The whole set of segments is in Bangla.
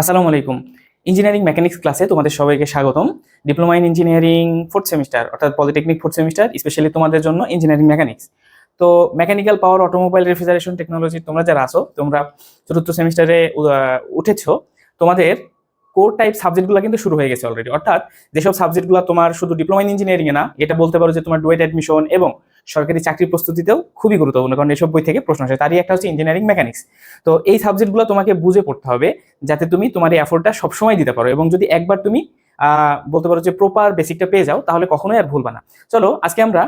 আসসালামু আলাইকুম। ইঞ্জিনিয়ারিং মেকানিক্স ক্লাসে তোমাদের সবাইকে স্বাগতম। Diploma in engineering fourth semester অর্থাৎ পলিটেকনিক ফোর্থ সেমিস্টার স্পেশালি তোমাদের জন্য ইঞ্জিনিয়ারিং মেকানিক্স তো mechanical power automobile refrigeration technology তোমরা যারা আসো তোমরা চতুর্থ সেমিস্টারে উঠেছো, তোমাদের কোর টাইপ সাবজেক্টগুলো কিন্তু শুরু হয়ে গেছে অলরেডি অর্থাৎ যেসব সাবজেক্টগুলো তোমার শুধু ডিপ্লোমা ইন ইঞ্জিনিয়ারিং এ না, এটা বলতে পারো যে তোমার ডুয়েট অ্যাডমিশন এবং সরকারি চাকরির প্রস্তুতিতেও খুবই গুরুত্বপূর্ণ, কারণ এসব বই থেকে প্রশ্ন আসে। তারই একটা হচ্ছে ইঞ্জিনিয়ারিং মেকানিক্স তো এই সাবজেক্টগুলো তোমাকে বুঝে পড়তে হবে যাতে তুমি তোমার এই এফোর্টটা সবসময় দিতে পারো এবং যদি একবার তুমি বলতে পারো যে প্রপার বেসিকটা পেয়ে যাও, তাহলে কখনোই আর ভুলবা না। চলো, আজকে আমরা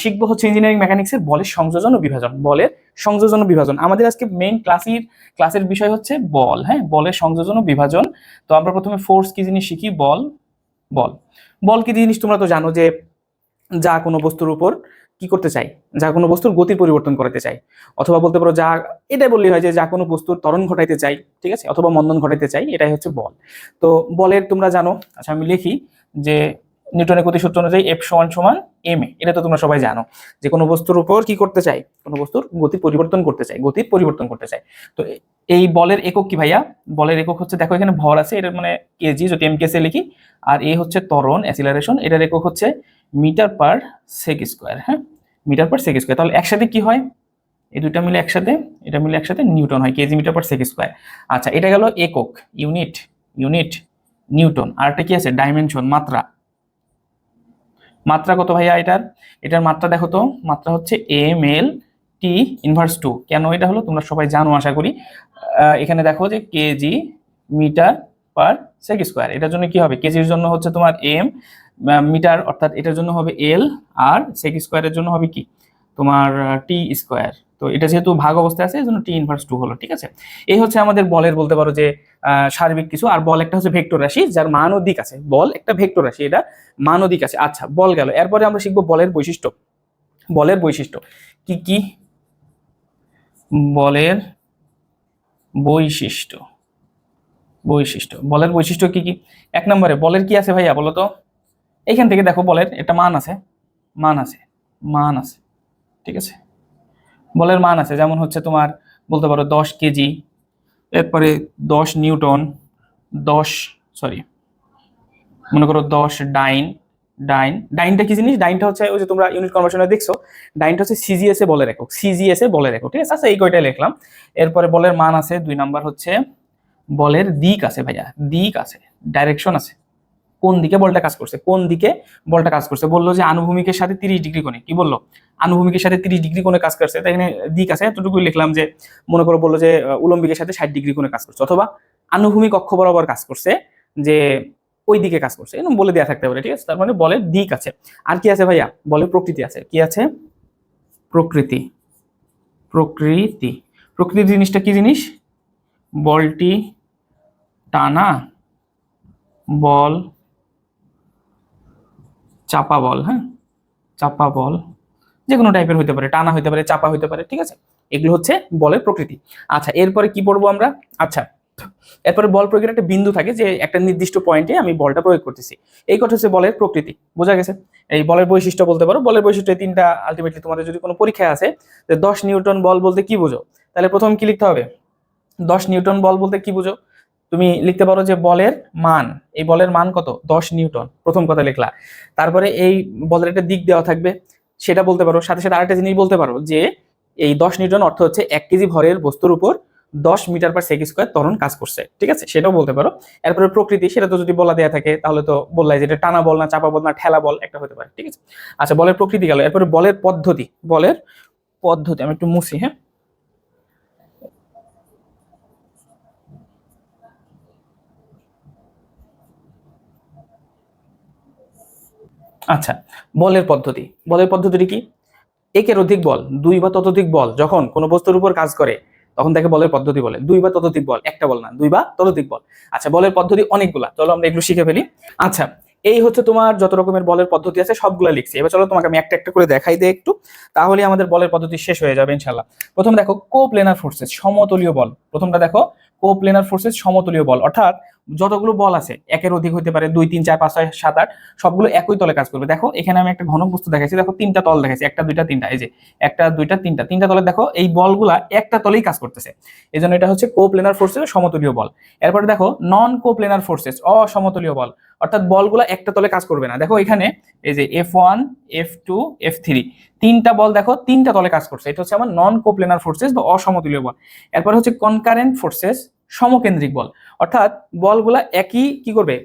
শিখব হচ্ছে ইঞ্জিনিয়ারিং মেকানিক্সের বলের সংযোজন ও বিভাজন, বলের সংযোজন ও বিভাজন। আমাদের আজকে মেইন ক্লাসের ক্লাসের বিষয় হচ্ছে বল হ্যাঁ? বলের সংযোজন ও বিভাজন। তো আমরা প্রথমে ফোর্স কি জিনিস শিখি? বল বল। বল কি জিনিস তোমরা তো জানো যে যা কোনো বস্তুর উপর কি করতে চাই যা কোনো বস্তুর গতির পরিবর্তন করতে চাই অথবা বলতে পারো যা এটাই বললেই হয় যে যা কোনো বস্তুর ত্বরণ ঘটাইতে চাই ঠিক আছে? অথবা মন্দন ঘটাইতে চাই এটাই হচ্ছে বল। তো বলের তোমরা জানো আচ্ছা আমি লিখি যে নিউটনের গতি সূত্র অনুযায়ী এফ সমান সমান এম এ এটা তো তোমরা সবাই জানো যে কোনো বস্তুর উপর কি করতে চাই কোনো বস্তুর গতি পরিবর্তন করতে চাই গতির পরিবর্তন করতে চাই তো এই বলের একক কি ভাইয়া? বলের একক হচ্ছে দেখো এখানে ভর আছে, এটা মানে কেজি যদি এম কেসে লিখি, আর এ হচ্ছে ত্বরণ অ্যাসিলারেশন এটার একক হচ্ছে মিটার পার সেক স্কোয়ার হ্যাঁ? মিটার পার সেক স্কোয়ার তাহলে একসাথে কি হয়? এই দুইটা মিলে একসাথে, এটা মিলে একসাথে নিউটন হয় KG metre per sec square আচ্ছা এটা গেল একক ইউনিট ইউনিট নিউটন। আর একটা কি আছে? ডাইমেনশন মাত্রা। মাত্রা কত ভাইয়া এটার? এটার মাত্রা দেখো তো, মাত্রা হচ্ছে M L T inverse two কেন এটা হলো? তোমরা সবাই জানো, আশা করি। এখানে দেখো যে KG metre per sec square এটার জন্য কি হবে? কেজির জন্য হচ্ছে তোমার এম মিটার, অর্থাৎ এটার জন্য হবে এল আর সেক স্কোয়ারের জন্য হবে কি? তোমার টি স্কোয়ার তো এটা যেহেতু ভাগ অবস্থায় আছে এই জন্য টি ইনভার্স টু হলো, ঠিক আছে? এই হচ্ছে আমাদের বলের বলতে পারো যে সার্বিক কিছু, আর বল একটা হচ্ছে ভেক্টর রাশি, যার মান দিক আছে। বল একটা ভেক্টর রাশি, এটা মান দিক আছে। আচ্ছা বল গেল। এরপরে আমরা শিখব বলের বৈশিষ্ট্য। বলের বৈশিষ্ট্য। কি কি? বলের বৈশিষ্ট্য। বৈশিষ্ট্য। বলের বৈশিষ্ট্য কি কি? এক নম্বরে, বলের কি আছে ভাইয়া বলো তো এইখান থেকে দেখো বলের একটা মান আছে। মান আছে। মান আছে। ঠিক আছে? বলের মান আছে, যেমন হচ্ছে তোমার বলতে পারো দশ কেজি, এরপরে দশ নিউটন, দশ সরি মনে করো দশ ডাইন ডাইন, ডাইনটা কি জিনিস? ডাইনটা হচ্ছে ওই যে তোমরা ইউনিট কনভার্সনে দেখছ, ডাইনটা হচ্ছে সিজিএস এ বলের একক সিজিএস এ বলের একক, ঠিক আছে? আচ্ছা এই কয়টাই লিখলাম। এরপরে বলের মান আছে, দুই নাম্বার হচ্ছে বলের দিক আছে ভাইয়া, দিক আছে ডাইরেকশন আছে। কোন দিকে বলটা কাজ করছে? কোন দিকে বলটা কাজ করছে? বলল যে আনুভূমিকের সাথে তিরিশ ডিগ্রি কোণে। কি বলল? আনুভূমিকের সাথে তিরিশ ডিগ্রি কোণে কাজ করছে। তাই এখানে দিক আছে, এতটুকুই লিখলাম যে মনে করো বলল যে উলম্বিকের সাথে ষাট ডিগ্রি কোণে কাজ করছে। অথবা আনুভূমিক অক্ষ বরাবর কাজ করছে যে ওই দিকে কাজ করছে। এরকম বলে দেওয়া থাকতে পারে, ঠিক আছে? তার মানে বলে দিক আছে। আর কি আছে ভাইয়া? বলে প্রকৃতি আছে। কি আছে? প্রকৃতি। প্রকৃতি। প্রকৃতি জিনিসটা কি জিনিস? বলটি টানা, বল চাপা বল হ্যাঁ? চাপা বল যে কোনো টাইপের হতে পারে, টানা হতে পারে, চাপা হতে পারে, ঠিক আছে? এগুলো হচ্ছে বলের প্রকৃতি। আচ্ছা এরপরে কি পড়ব আমরা? আচ্ছা এরপরে বল প্রয়োগের একটা বিন্দু থাকে যে একটা নির্দিষ্ট পয়েন্টে আমি বলটা প্রয়োগ করতেছি। এই কথা হচ্ছে বলের প্রকৃতি, বোঝা গেছে? এই বলের বৈশিষ্ট্য বলতে পারো। বলের বৈশিষ্ট্য তিনটা আলটিমেটলি তোমাদের যদি কোনো পরীক্ষায় আছে, যে দশ নিউটন বল বলতে কি বোঝো? তাহলে প্রথম কি লিখতে হবে? দশ নিউটন বল বলতে কি বুঝো? তুমি লিখতে পারো যে বলের মান, এই বলের মান কত? দশ নিউটন, প্রথম কথা লিখলা। তারপরে এই বলের একটা দিক দেওয়া থাকবে, সেটা বলতে পারো। সাথে সাথে আরেকটা জিনিস বলতে পারো যে, এই দশ নিউটন অর্থ হচ্ছে এক কেজি ভরের বস্তুর উপর দশ মিটার পার সেক স্কোয়ার ত্বরণ কাজ করছে, ঠিক আছে? সেটাও বলতে পারো। এরপরে প্রকৃতি, সেটা তো যদি বলা দেওয়া থাকে, তাহলে তো বললাই যে এটা টানা বল না, চাপা বল না, ঠেলা বল একটা হতে পারে, ঠিক আছে? আচ্ছা বলের প্রকৃতি গেল। এরপরে বলের পদ্ধতি বলের পদ্ধতি, আমি একটু মুছি হ্যাঁ? আচ্ছা বলের পদ্ধতি। বলের পদ্ধতিটি কি? একের অধিক বল, দুই বা ততোধিক বল, যখন কোনো বস্তুর উপর কাজ করে, তখন তাকে বলের পদ্ধতি বলে। দুই বা ততোধিক বল, একটা বল না, দুই বা ততোধিক বল। আচ্ছা বলের পদ্ধতি অনেকগুলা, চলো আমরা এগুলো শিখে ফেলি। আচ্ছা এই হচ্ছে তোমার যত রকমের বলের পদ্ধতি আছে, সবগুলা লিখছি। এবার চলো তোমাকে আমি একটা একটা করে দেখাই দিই একটু, তাহলে আমাদের বলের পদ্ধতি শেষ হয়ে যাবে ইনশাল্লাহ প্রথম দেখো কো প্লেনার ফোর্সেস, সমতলীয় বল। প্রথমটা দেখো কো প্লেনার ফোর্সেস, সমতলীয় বল। অর্থাৎ যতগুলো বল আছে, একের অধিক হতে পারে দুই, তিন, চার, পাঁচ, ছয়, সাত, আট, সবগুলো একই তলে কাজ করবে। দেখো, এখানে আমি একটা ঘনক বস্তু দেখাইছি। দেখো, তিনটা তল দেখাইছি। একটা, দুইটা, তিনটা, এই যে, একটা, দুইটা, তিনটা। তিনটা তলে দেখো, এই বলগুলা একটা তলেই কাজ করতেছে। এই জন্য এটা হচ্ছে কোপ্লেনার ফোর্সেস সমতলীয় বল। এরপরে দেখো নন কোপ্লেনার ফোর্সেস, অসমতলীয় বল। অর্থাৎ বলগুলা একটা তলে কাজ করবে না। দেখো, এখানে এই যে F one F two F three তিনটা বল দেখো, তিনটা তলে কাজ করছে। এটা হচ্ছে আমার নন কোপ্লেনার ফোর্সেস বা অসমতুলীয় বল। এরপর হচ্ছে কনকারেন্ট ফোর্সেস সমকেন্দ্রিক বল। অর্থাৎ বলগুলা একই কি করবে?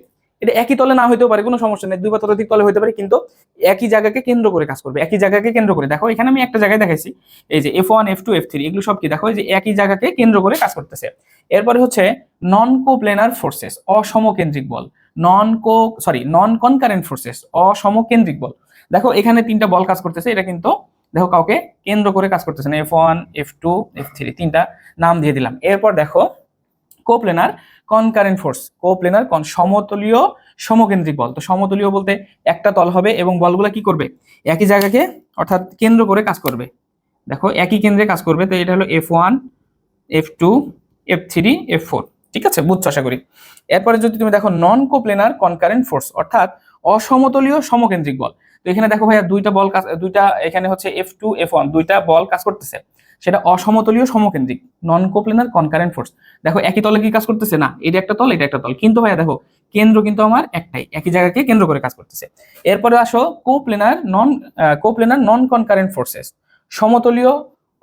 এটা একই তলে না হইতেও পারে, কোনো সমস্যা নেই। দুই বা ততোধিক তলে হইতে পারে, কিন্তু একই জায়গাকে কেন্দ্র করে কাজ করবে, একই জায়গাকে কেন্দ্র করে। দেখো, এখানে আমি একটা জায়গায় দেখাইছি। এই যে F one F two F three এগুলো সব কি? দেখো যে একই জায়গাকে কেন্দ্র করে কাজ করতেছে। এরপরে হচ্ছে নন কোপ্লেনার ফোর্সেস অসমকেন্দ্রিক বল। Non co sorry non concurrent forces অসমকেন্দ্রিক বল। দেখো, এখানে তিনটা বল কাজ করতেছে, এটা কিন্তু দেখো কাউকে কেন্দ্র করে কাজ করতেছে না। F one F two F three তিনটা নাম দিয়ে দিলাম। এরপর দেখো কোপ্লেনার কনকারেন্ট ফোর্স, কোপ্লেনার কন, সমতলীয় সমকেন্দ্রিক বল। তো সমতলীয় বলতে একটা তল হবে এবং বলগুলো কি করবে? একই জায়গাকে অর্থাৎ কেন্দ্র করে কাজ করবে। দেখো, একই কেন্দ্রে কাজ করবে, তো এটা হলো F one F two F three F four ঠিক আছে? বুঝছ আশা করি? এরপরে যদি তুমি দেখো নন কোপ্লেনার কনকারেন্ট ফোর্স অর্থাৎ অসমতলীয় সমকেন্দ্রিক বল। তো এখানে দেখো ভাইয়া দুইটা বল কাজ, দুইটা এখানে হচ্ছে এফ টু এফ ওয়ান দুইটা বল কাজ করতেছে। সেটা অসমতলীয় সমকেন্দ্রিক নন কোপ্লেনার কনকারেন্ট ফোর্স দেখো, একই তলে কি কাজ করতেছে? না, এটা একটা তল, এটা একটা তল। কিন্তু ভাইয়া দেখো, কেন্দ্র কিন্তু আমার একটাই, একই জায়গাকে কেন্দ্র করে কাজ করতেছে। এরপরে আসো কোপ্লেনার নন কোপ্লেনার নন কনকারেন্ট ফোর্সেস সমতলীয়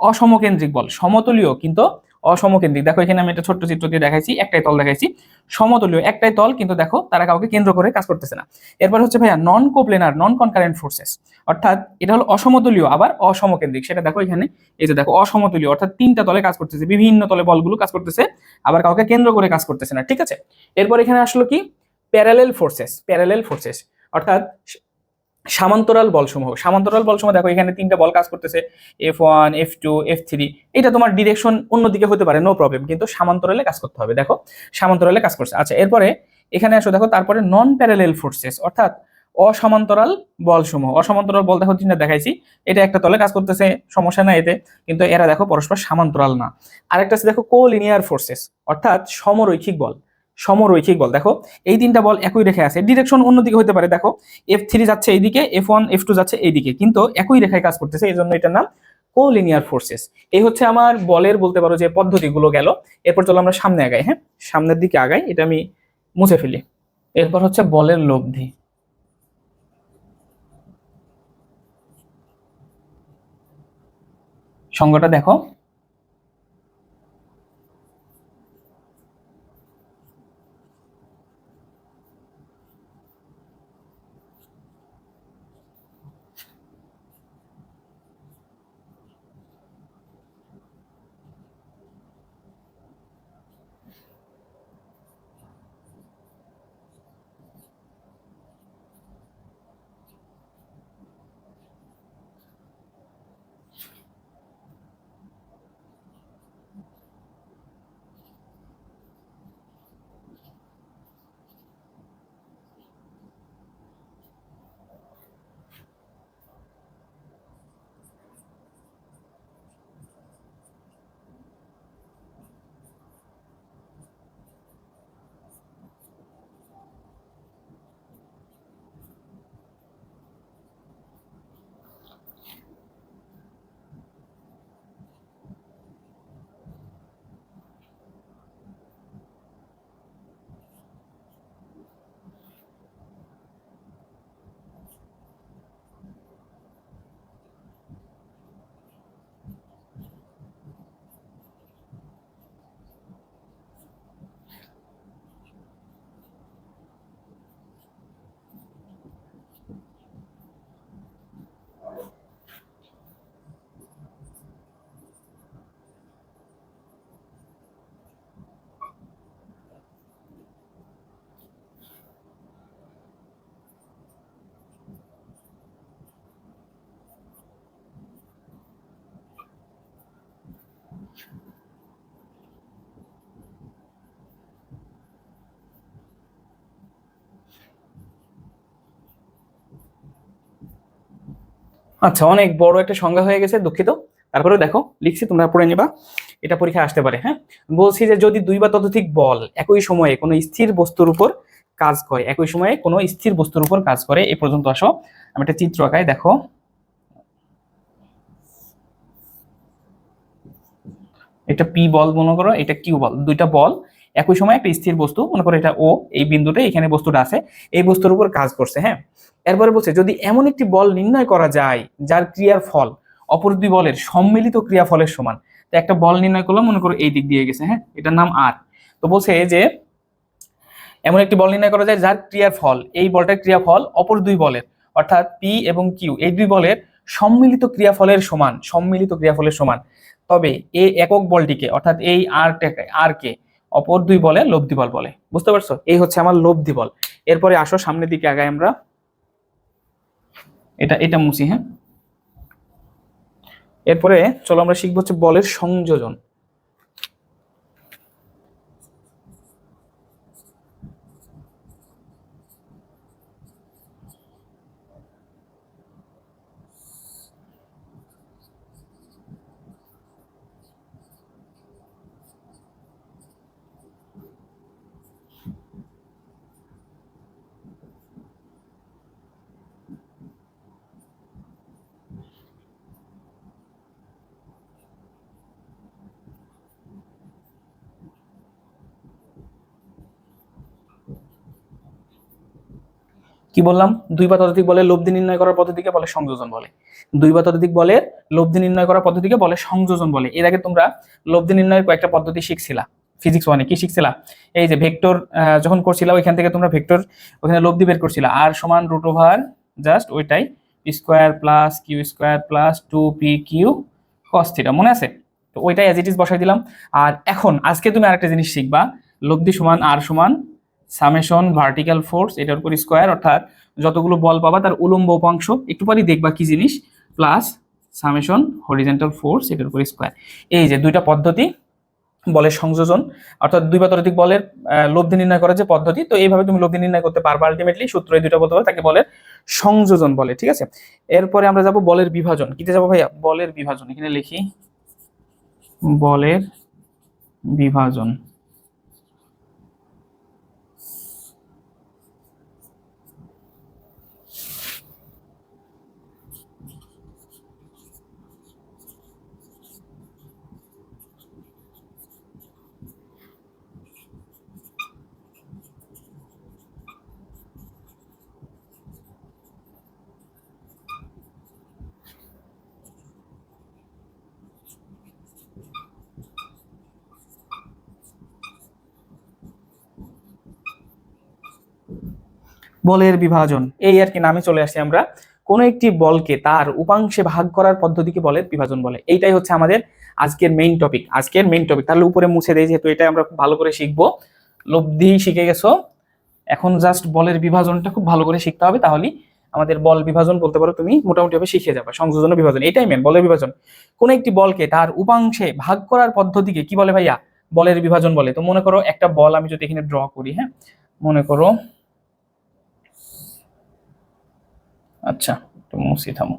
অসমকেন্দ্রিক বল, সমতলীয় কিন্তু অসমকেন্দ্রিক। দেখো, এখানে আমি একটা ছোট্ট চিত্র দিয়ে দেখাইছি, একটাই তল দেখাইছি। সমতলীয় একটাই তল, কিন্তু দেখো, তারা কাউকে কেন্দ্র করে কাজ করতেছে না। এরপর হচ্ছে ভাইয়া নন কোপ্লেনার নন কনকারেন্ট ফোর্সেস অর্থাৎ এটা হলো অসমতলীয়, আবার অসমকেন্দ্রিক। সেটা দেখো এখানে, এই যে দেখো, অসমতলীয়, অর্থাৎ তিনটা তলে কাজ করতেছে, বিভিন্ন তলে বলগুলো কাজ করতেছে, আবার কাউকে কেন্দ্র করে কাজ করতেছে না, ঠিক আছে? এরপর এখানে আসলো কি? প্যারালেল ফোর্সেস প্যারালেল ফোর্সেস অর্থাৎ সামান্তরাল বলসমূহ। সামান্তরাল বলসমূহ দেখো, এখানে তিনটা বল কাজ করতেছে F one F two F three এটা তোমার ডিরেকশন অন্যদিকে হতে পারে নো প্রবলেম কিন্তু সামান্তরালে কাজ করতে হবে, দেখো, সামান্তরালে কাজ করছে। আচ্ছা এরপরে এখানে আসো, দেখো, তারপরে নন প্যারালেল ফোর্সেস অর্থাৎ অসমান্তরাল বলসমূহ। অসমান্তরাল বল দেখো, তিনটা দেখাইছি। এটা একটা তলে কাজ করতেছে, সমস্যা না এতে। কিন্তু এরা দেখো, পরস্পর সামান্তরাল না। আরেকটা আছে, দেখো কো লিনিয়ার ফোর্সেস অর্থাৎ সমরৈখিক বল। সমরৈখিক বল। দেখো, এই তিনটা বল একই রেখে আছে। ডিরেকশন অন্যদিকে হতে পারে। দেখো এফ থ্রি যাচ্ছে এইদিকে এফ ওয়ান এফ টু যাচ্ছে এইদিকে। কিন্তু একই রেখায় কাজ করতেছে, এই জন্য এটার নাম কোলিনিয়ার ফোর্সেস এই হচ্ছে আমার বলের বলতে পারো যে পদ্ধতিগুলো গেল। এরপর চলো আমরা সামনে আগাই হ্যাঁ? সামনের দিকে আগাই, এটা আমি মুছে ফেলি। এরপর হচ্ছে বলের লব্ধি। সংজ্ঞাটা দেখো আচ্ছা অনেক বড় একটা সংজ্ঞা হয়ে গেছে, দুঃখিত। তারপরে দেখো, লিখছি, তোমরা পড়ে নিবা। এটা পরীক্ষায় আসতে পারে হ্যাঁ? বলছি যে যদি দুই বা ততোধিক বল একই সময়ে কোনো স্থির বস্তুর উপর কাজ করে, একই সময়ে কোনো স্থির বস্তুর উপর কাজ করে এই পর্যন্ত আসো। আমি একটা চিত্র আঁকাই, দেখো। এটা পি বল, মনে করো, এটা কিউ বল, দুইটা বল। একই সময় একটা স্থির বস্তু, মনে করো এটা ও এই বিন্দুতে এখানে বস্তুটা আছে, এই বস্তুর উপর কাজ করছে হ্যাঁ? এরপরে বলছে, যদি এমন একটি বল নির্ণয় করা যায় যার ক্রিয়ার ফল অপর দুই বলের সম্মিলিত ক্রিয়াফলের সমান, তো একটা বল নির্ণয় করলাম, মনে করো এই দিক দিয়ে গেছে হ্যাঁ? এটার নাম আর তো বলছে যে, এমন একটি বল নির্ণয় করা যায় যার ক্রিয়ার ফল, এই বলটার ক্রিয়াফল অপর দুই বলের, অর্থাৎ পি এবং কিউ এই দুই বলের সম্মিলিত ক্রিয়াফলের সমান, সম্মিলিত ক্রিয়াফলের সমান। তবে এই একক বলটিকে, অর্থাৎ এই আর আর কে অপর দুই বলে লব্ধি বল। বলে বুঝতে পারছ? এই হচ্ছে আমার লব্ধি বল এরপরে আসো, সামনের দিকে আগায় আমরা। এটা এটা মুছি হ্যাঁ? এরপরে চলো আমরা শিখব হচ্ছে বলের সংযোজন। কি বললাম? দুই বা ততোধিক বলে লব্ধি নির্ণয় করার পদ্ধতিকে বলে সংযোজন বলে। দুই বা ততোধিক বলের লব্ধি নির্ণয় করার পদ্ধতিকে বলে সংযোজন বলে। এর আগে তোমরা লব্ধি নির্ণয়ের কয়েকটা পদ্ধতি শিখছিলা। ফিজিক্স ওয়ানে কি শিখছিলা? এই যে ভেক্টর যখন করছিলা, ওইখান থেকে তোমরা ভেক্টর ওখানে লব্ধি বের করছিলা। আর সমান রুট ওভার জাস্ট ওইটাই square plus Q square plus two P Q cos theta মনে আছে? তো ওইটাই অ্যাজ ইট ইজ বসাই দিলাম। আর এখন, আজকে তুমি আরেকটা জিনিস শিখবা। লব্ধি সমান আর সমান সামেশন ভার্টিক্যাল ফোর্স এটার উপর স্কোয়ার অর্থাৎ যতগুলো বল পাবা তার উলম্ব উপাংশ, একটু পরেই দেখবা কি জিনিস? প্লাস সামেশন হরিজেন্টাল ফোর্স এটার উপর স্কোয়ার এই যে দুইটা পদ্ধতি, বলের সংযোজন, অর্থাৎ দুই বা বলের লব্ধি নির্ণয় করার যে পদ্ধতি, তো এইভাবে তুমি লব্ধি নির্ণয় করতে পারবা আলটিমেটলি সূত্র এই দুইটা বলতে পারো, তাকে বলের সংযোজন বলে, ঠিক আছে? এরপরে আমরা যাব বলের বিভাজন। কিতে যাব ভাইয়া? বলের বিভাজন। এখানে লিখি, বলের বিভাজন। বলের বিভাজন। এই আর কি নামে চলে আসি আমরা। কোন একটি বলকে তার উপাংশে ভাগ করার পদ্ধতিকে বলের বিভাজন বলে। এইটাই হচ্ছে আমাদের আজকের মেইন টপিক আজকের মেইন টপিক তাহলে উপরে মুছে দেয় যেহেতু এটা আমরা খুব ভালো করে শিখব। লব্ধি শিখে গেছো। এখন জাস্ট বলের বিভাজনটা খুব ভালো করে শিখতে হবে। তাহলেই আমাদের বল বিভাজন বলতে পারো তুমি, মোটামুটি ভাবে শিখে যাবে। সংযোজন বিভাজন। এটাই মেন বলের বিভাজন। কোন একটি বলকে তার উপাংশে ভাগ করার পদ্ধতিকে কি বলে ভাইয়া? বলের বিভাজন বলে। তো মনে করো একটা বল আমি যদি এখানে ড্র করি হ্যাঁ? মনে করো আচ্ছা একটু মুছি থামো।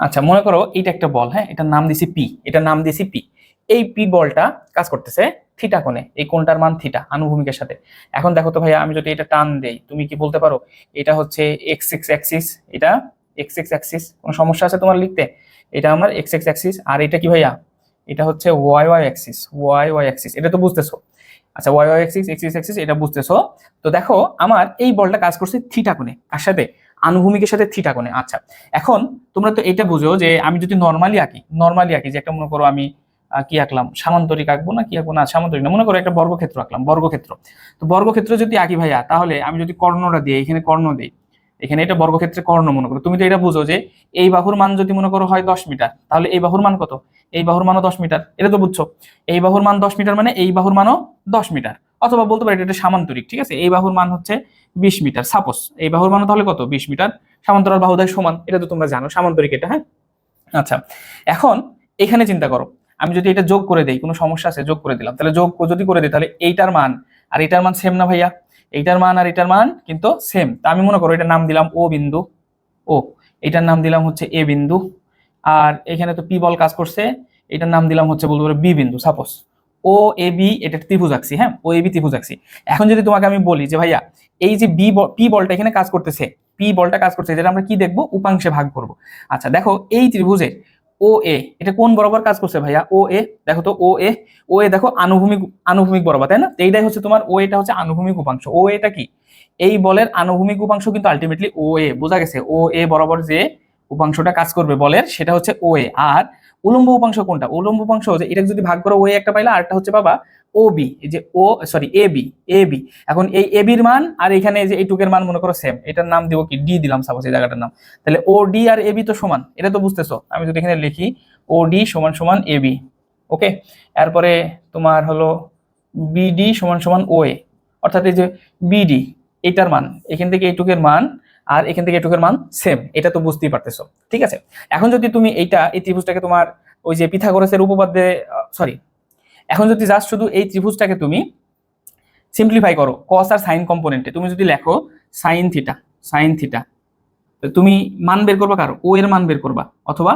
আচ্ছা মনে করো এটা একটা বল হ্যাঁ? এটার নাম দিছি পি এটার নাম দিছি পি এই পি বলটা কাজ করতেছে থিটা কোণে, এই কোণটার মান থিটা, আনুভূমিকের সাথে। এখন দেখো তো ভাইয়া, আমি যদি এটা টান দেই, তুমি কি বলতে পারো? এটা হচ্ছে এক্স এক্স অ্যাক্সিস এটা এক্স এক্স অ্যাক্সিস কোনো সমস্যা আছে তোমার লিখতে? এটা আমার এক্স এক্স অ্যাক্সিস আর এটা কি ভাইয়া? এটা হচ্ছে Y Y axis Y Y axis এটা তো বুঝতেছো। আচ্ছা Y Y axis axis axis এটা বুঝতেছো। তো দেখো, আমার এই বলটা কাজ করছে থিটা কোণে, কার সাথে? আনুভূমিকের সাথে থিটা কোণে। আচ্ছা এখন তোমরা তো এটা বুঝো যে আমি যদি নর্মালি আঁকি নর্মালি আঁকি, যে একটা মনে করো আমি কি আঁকলাম? সামান্তরিক আঁকবো না কি আঁকবো? না, সামান্তরিক না। মনে করো একটা বর্গক্ষেত্র আঁকলাম, বর্গক্ষেত্র। তো বর্গক্ষেত্র যদি আঁকি ভাইয়া, তাহলে আমি যদি কর্ণটা দিই, এখানে কর্ণ দিই, এখানে এটা বর্গক্ষেত্রে কর্ণ মনে করো। তুমি তো এটা বুঝো যে এই বাহুর মান যদি মনে করো হয় দশ মিটার, তাহলে এই বাহুর মান কত? এই বাহুর মানও দশ মিটার, এটা তো বুঝছ? এই বাহুর মান দশ মিটার মানে এই বাহুর মানও দশ মিটার। অথবা বলতে পারি এটা সামান্তরিক, ঠিক আছে? এই বাহুর মান হচ্ছে বিশ মিটার, সাপোজ এই বাহুর মান তাহলে কত? বিশ মিটার। সমান্তরাল বাহুদায় সমান, এটা তো তোমরা জানো, সামান্তরিক এটা হ্যাঁ? আচ্ছা এখন এখানে চিন্তা করো আমি যদি এটা যোগ করে দেই, কোনো সমস্যা আছে? যোগ করে দিলাম। তাহলে যোগ যদি করে দিই, তাহলে এইটার মান, আর এটার মান সেম না ভাইয়া? এইটার মান আর এটার মান কিন্তু সেম তা আমি মনে করো এটার নাম দিলাম ও বিন্দু ও এটার নাম দিলাম হচ্ছে এ বিন্দু। আর এখানে তো পি বল কাজ করছে। এটার নাম দিলাম হচ্ছে বলতে বি বিন্দু সাপোজ ও এ বি এটা ত্রিভুজ আঁকছি হ্যাঁ? ও এ বি ত্রিভুজ আঁকছি। এখন যদি তোমাকে আমি বলি যে ভাইয়া, এই যে বি পি বলটা এখানে কাজ করতেছে পি বলটা কাজ করছে যেটা আমরা কি দেখব? উপাংশে ভাগ করব। আচ্ছা দেখো এই ত্রিভুজের ও এ, এটা কোন বরাবর কাজ করছে ভাইয়া? ও এ, দেখো তো, ও এ ও এ দেখো আনুভূমিক আনুভূমিক বরাবর, তাই না? এইটাই হচ্ছে তোমার, ও এটা হচ্ছে আনুভূমিক উপাংশ। ও এটা কি? এই বলের আনুভূমিক উপাংশ কিন্তু আলটিমেটলি ও এ, বোঝা গেছে। ও এ বরাবর যে উপাংশটা কাজ করবে বলের, সেটা হচ্ছে ও এ। আর উলম্ব উপাংশ কোনটা? উলম্ব উপাংশ হচ্ছে, এটা যদি ভাগ করো, ও এ একটা পাইলা আরটা হচ্ছে বাবা ও বি এই যে O sorry A B A B এখন এই এ বির মান আর এখানে যে এইটুকের মান মনে করো সেম এটার নাম দিব কি? ডি দিলাম সাপোজ এই জায়গাটার নাম। তাহলে ও ডি আর এ বি তো সমান, এটা তো বুঝতেছো? আমি যদি এখানে লিখি ও ডি সমান সমান এ বি ওকে এরপরে তোমার হলো বিডি সমান সমান ও এ অর্থাৎ এই যে বিডি এটার মান, এখান থেকে এইটুকের মান আর এখান থেকে এটুকের মান সেম এটা তো বুঝতেই পারতেছো, ঠিক আছে? এখন যদি তুমি এইটা, এই ত্রিভুজটাকে তোমার ওই যে পিথাগোরাসের উপপাদ্যে সরি এখন যদি জাস্ট শুধু এই ত্রিভুজটাকে তুমি সিম্পলিফাই করো কস আর সাইন কম্পোনেন্টে তুমি যদি লেখো সাইন থিটা সাইন থিটা তুমি মান বের করবা কার? ও এর মান বের করবা, অথবা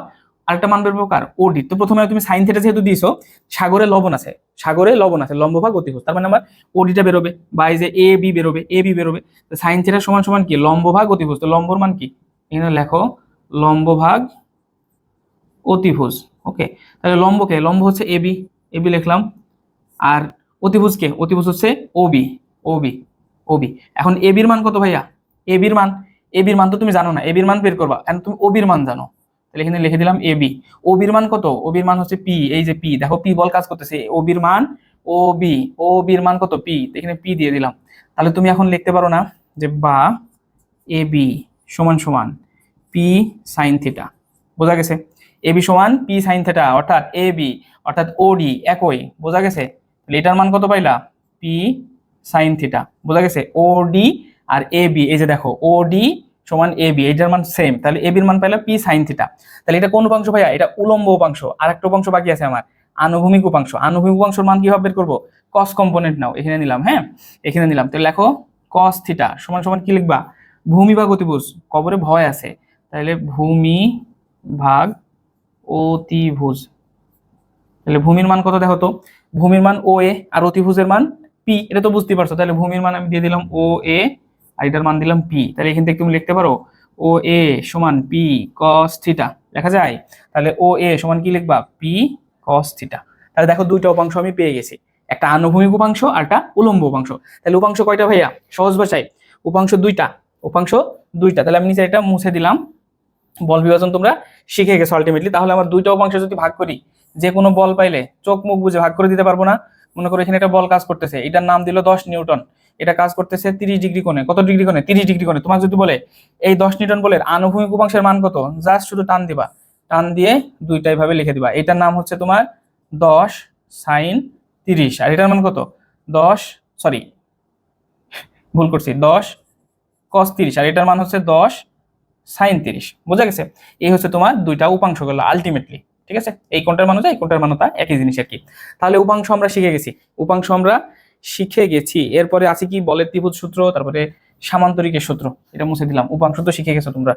আরেকটা মান বের করব কার? ও ডি তো প্রথমে তুমি সাইন থিটা যেহেতু দিছো সাগরে লবণ আছে, সাগরে লবণ আছে, লম্ব লম্বভাগ অতিভুজ, তার মানে আমার ওডিটা বেরোবে, বা এই যে এ বি বেরোবে এ বি বেরোবে, তো সাইন থিটা সমান সমান কি? লম্বভাগ অতিভুজ, তো লম্বর মান কি? এখানে লেখো লম্ব ভাগ অতিভুজ ওকে তাহলে লম্বকে লম্ব হচ্ছে এ বি এ বি লিখলাম, আর অতিভুজকে, অতিভুজ হচ্ছে O B O B O B এখন এ বির মান কত ভাইয়া? এ বির মান এ বির মান তো তুমি জানো না এ বির মান বের করবা। এখন তুমি ও বির মান জানো। তাহলে এখানে লিখে দিলাম এ বি ও বির মান কত? ও বির মান হচ্ছে পি এই যে পি দেখো পি বল কাজ করতেছে। ও বির মান ও বি ও মান কত? পি এখানে পি দিয়ে দিলাম। তাহলে তুমি এখন লিখতে পারো না যে বা এ বি সমান সমান পি সাইন থিটা বোঝা গেছে? এ বি সমান পি সাইন থিটা অর্থাৎ এ বি অর্থাৎ ও ডি একই, বোঝা গেছে? তাহলে এটার মান কত পাইলা? পি সাইন থিটা বোঝা গেছে? ও ডি আর এ বি এই যে দেখো ওডি সমান এ বি এটার মান সেম তাহলে এ বির মান পাইলা পি সাইন থিটা তাহলে এটা কোন উপাংশ ভাইয়া? এটা উলম্ব উপাংশ আর একটা উপাংশ বাকি আছে আমার, আনুভূমিক উপাংশ। আনুভূমিক উপাংশের মান কীভাবে বের করব? কস কম্পোনেন্ট নাও, এখানে নিলাম হ্যাঁ? এখানে নিলাম তো লেখো কস থিটা সমান সমান কি লিখবা? ভূমি বা অতিভুজ কবরে ভয় আছে, তাহলে ভূমি ভাগ অতিভুজ। তাহলে ভূমির মান কত দেখো তো ভূমির মান ও এ আর অতিভুজের মান পি এটা তো বুঝতেই পারছ। তাহলে ভূমির মান আমি দিয়ে দিলাম ও এ আর এটার মান দিলাম পি তাহলে এখান থেকে তুমি লিখতে পারো ও এ সমান পি কস থিটা লেখা যায়? তাহলে ও এ সমান কি লিখবা? পি কস থিটা তাহলে দেখো দুইটা উপাংশ আমি পেয়ে গেছি। একটা আনুভূমিক উপাংশ আর একটা উলম্ব উপাংশ। তাহলে উপাংশ কয়টা ভাইয়া? সহজ ভাষায়। উপাংশ দুইটা উপাংশ দুইটা। তাহলে আমি নিচে এটা মুছে দিলাম। বল বিভাজন তোমরা শিখে গেছো আলটিমেটলি তাহলে আমার দুইটা উপাংশ যদি ভাগ করি যে কোনো বল পাইলে চোখ মুখ বুঝে ভাগ করে দিতে পারব না। মনে করো এখানে একটা বল কাজ করতেছে, এটার নাম দিল দশ নিউটন। এটা কাজ করতেছে তিরিশ ডিগ্রি কোণে। কত ডিগ্রি কোণে? তিরিশ ডিগ্রি কোণে। তোমার যদি বলে, এই দশ নিউটন বলের আনুভূমিক উপাংশের মান কত? জাস্ট শুধু টান দিবা। টান দিয়ে দুইটাই ভাবে লিখে দিবা। এটার নাম হচ্ছে তোমার দশ সাইন তিরিশ। আর এটার মান কত? দশ সরি ভুল করছি, দশ কস তিরিশ। আর এটার মান হচ্ছে দশ সাইন তিরিশ। বোঝা গেছে? এই হচ্ছে তোমার দুইটা উপাংশগুলো আলটিমেটলি ঠিক আছে? এই কোনটার মানও এই কোনটার মানতা একই জিনিস আর কি। তাহলে উপাংশ আমরা শিখে গেছি। উপাংশ আমরা শিখে গেছি। এরপরে আছে কি? বলের ত্রিভুজ সূত্র, তারপরে সামান্তরিকের সূত্র। এটা মুছে দিলাম। উপাংশ তো শিখে গেছো তোমরা।